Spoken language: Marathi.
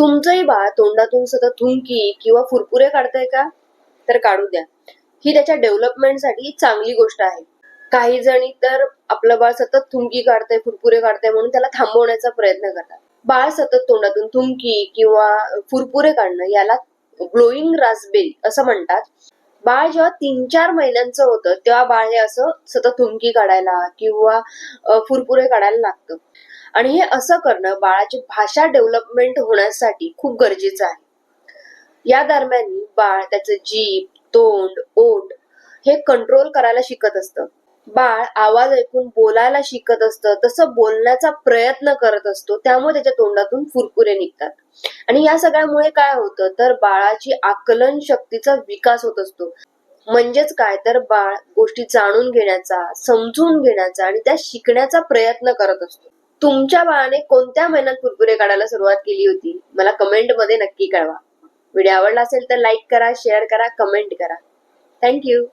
तुमचंही बाळ तोंडातून सतत थुंकी किंवा फुरफुरे काढतंय का? तर काढू द्या. ही त्याच्या डेव्हलपमेंटसाठी चांगली गोष्ट आहे. काही जणी तर आपलं बाळ सतत थुंकी काढतंय फुरफुरे काढतंय म्हणून त्याला थांबवण्याचा प्रयत्न करतात. बाळ सतत तोंडातून थुंकी किंवा फुरफुरे काढणं याला ग्लोईंग रासबेरी असं म्हणतात. बाळ जेव्हा तीन चार महिन्यांचं होतं तेव्हा बाळ हे असं सतत थुंकी काढायला किंवा फुरफुरे काढायला लागतं. आणि हे असं करणं बाळाची भाषा डेव्हलपमेंट होण्यासाठी खूप गरजेचं आहे. या दरम्यान बाळ त्याचं जीभ तोंड ओठ हे कंट्रोल करायला शिकत असतं. बाळ आवाज ऐकून बोलायला शिकत असतं तसं बोलण्याचा प्रयत्न करत असतो त्यामुळे त्याच्या तोंडातून फुरकुरे निघतात. आणि या सगळ्यामुळे काय होतं तर बाळाची आकलन शक्तीचा विकास होत असतो. म्हणजेच काय तर बाळ गोष्टी जाणून घेण्याचा समजून घेण्याचा आणि त्या शिकण्याचा प्रयत्न करत असतो. तुमच्या बाळाने कोणत्या महिन्यात कुरकुरे काढायला सुरुवात केली होती? मला कमेंटमध्ये नक्की कळवा. व्हिडिओ आवडला असेल तर लाईक करा शेअर करा कमेंट करा. थँक्यू